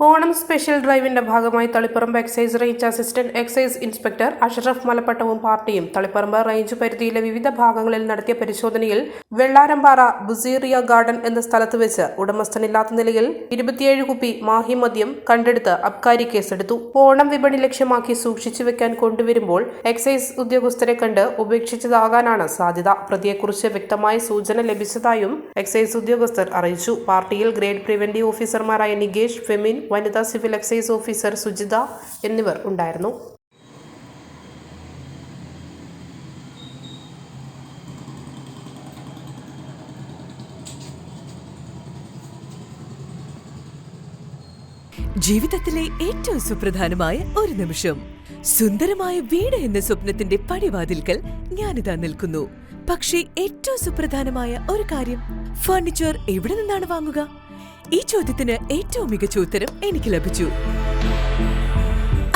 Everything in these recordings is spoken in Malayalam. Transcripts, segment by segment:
ഓണം സ്പെഷ്യൽ ഡ്രൈവിന്റെ ഭാഗമായി Taliparamba excise range assistant excise inspector Ashraf മലപ്പട്ടവും പാർട്ടിയും തളിപ്പറമ്പ് റേഞ്ച് പരിധിയിലെ വിവിധ ഭാഗങ്ങളിൽ നടത്തിയ പരിശോധനയിൽ വെള്ളാരമ്പാറ ബുസീറിയ ഗാർഡൻ എന്ന സ്ഥലത്ത് വെച്ച് ഉടമസ്ഥനില്ലാത്ത നിലയിൽ ഇരുപത്തിയേഴ് കുപ്പി മാഹി മദ്യം കണ്ടെടുത്ത് അബ്കാരി കേസെടുത്തു. ഓണം വിപണി ലക്ഷ്യമാക്കി സൂക്ഷിച്ചു വെക്കാൻ കൊണ്ടുവരുമ്പോൾ എക്സൈസ് ഉദ്യോഗസ്ഥരെ കണ്ട് ഉപേക്ഷിച്ചതാകാനാണ് സാധ്യത. പ്രതിയെക്കുറിച്ച് വ്യക്തമായ സൂചന ലഭിച്ചതായും എക്സൈസ് ഉദ്യോഗസ്ഥർ അറിയിച്ചു. പാർട്ടിയിൽ ഗ്രേഡ് പ്രിവന്റീവ് ഓഫീസർമാരായ നികേഷ് ഫെമിൻ വനിതാ സിവിൽ എക്സൈസ് ഓഫീസർ സുജിത എന്നിവർ ഉണ്ടായിരുന്നു. ജീവിതത്തിലെ ഏറ്റവും സുപ്രധാനമായ ഒരു നിമിഷം. സുന്ദരമായ വീട് എന്ന സ്വപ്നത്തിന്റെ പടിവാതിൽക്കൽ ഞാനിതാ നിൽക്കുന്നു. പക്ഷേ ഏറ്റവും സുപ്രധാനമായ ഒരു കാര്യം ഫർണിച്ചർ എവിടെ നിന്നാണ് വാങ്ങുക? ഈ ചോദ്യത്തിന് ഏറ്റവും മികച്ച ഉത്തരം എനിക്ക് ലഭിച്ചു.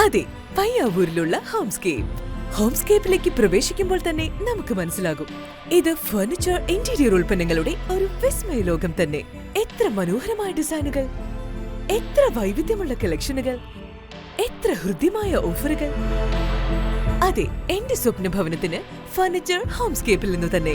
അതെ പയ്യാവൂരിലുള്ള ഹോംസ്കേപ്പ്. ഹോംസ്കേപ്പിലേക്ക് പ്രവേശിക്കുമ്പോൾ തന്നെ നമുക്ക് മനസ്സിലാകും. ഇത് ഫർണിച്ചർ ഇന്റീരിയർ ഉൽപ്പന്നങ്ങളുടെ ഒരു വിസ്മയ ലോകം തന്നെ. എത്ര മനോഹരമായ ഡിസൈനുകൾ. എത്ര വൈവിധ്യമുള്ള കളക്ഷനുകൾ എത്ര ഹൃദ്യമായ ഓഫറുകൾ. അതെ എന്റെ സ്വപ്ന ഭവനത്തിന് ഫർണിച്ചർ ഹോംസ്കേപ്പിൽ നിന്ന് തന്നെ.